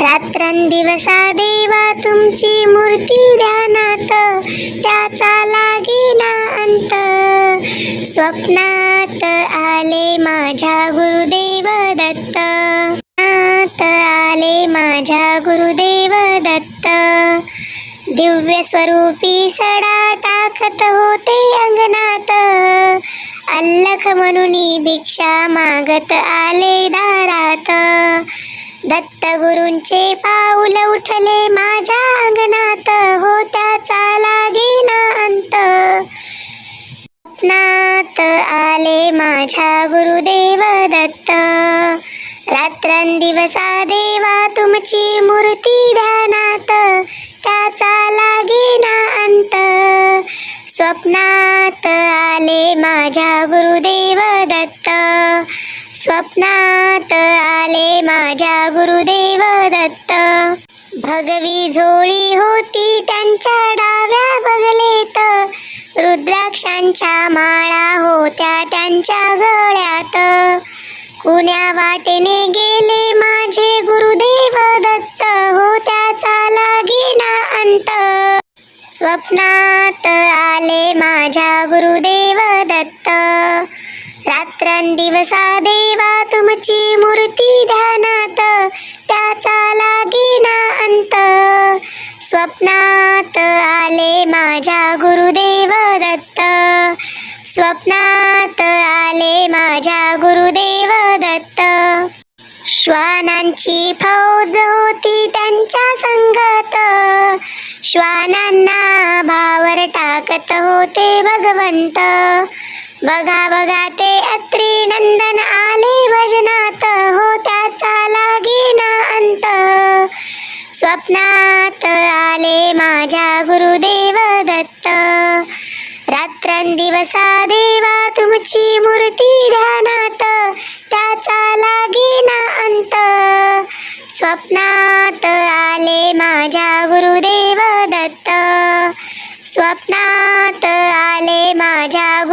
रात्रंदिवसा देवा तुमची मूर्ती ध्यानात त्याचा लागेना अंत. स्वप्नात आले माझ्या गुरुदेव दत्त. नात आले माझ्या गुरुदेव दत्त. दिव्य स्वरूपी सडा टाकत होते अंगणात. अल्लख म्हणून भिक्षा मागत आले दारात. दत्तगुरूंचे पाऊल उठले माझ्या अंगणात. हो त्याचा लागेना अंत. स्वप्नात आले माझ्या गुरुदेव दत्त. रात्रंदिवसा देवा तुमची मूर्ती ध्यानात. त्याचा लागेना अंत. स्वप्नात आले माझ्या गुरुदेव दत्त. स्वप्नात आले माझ्या गुरुदेव दत्त. भगवी झोळी होती त्यांच्या डाव्या बगलेत. रुद्राक्षांच्या माळा होत्या त्यांच्या गळ्यात. कुण्या वाटेने गेले माझे गुरुदेव दत्त? हो त्याचा लागेना अंत. स्वप्नात आले माझ्या गुरुदेव दत्त. दिवसा देवा तुमची मूर्ती ध्यानात त्याचा लागेना अंत. स्वप्नात आले माझ्या गुरुदेव दत्त. स्वप्नात आले माझ्या गुरुदेव दत्त. श्वानांची फौज होती त्यांच्या संगत. श्वानांना भावर टाकत होते भगवंत. बघा बघा ते अत्री नंदन आले भजनात. हो त्याचा लागेना अंत. स्वप्नात आले माझ्या गुरुदेव दत्त. रात्रंदिवसा देवा तुमची मूर्ती ध्यानात. त्याचा लागेना अंत. स्वप्नात आले माझ्या गुरुदेव दत्त. स्वप्नात आले माझ्या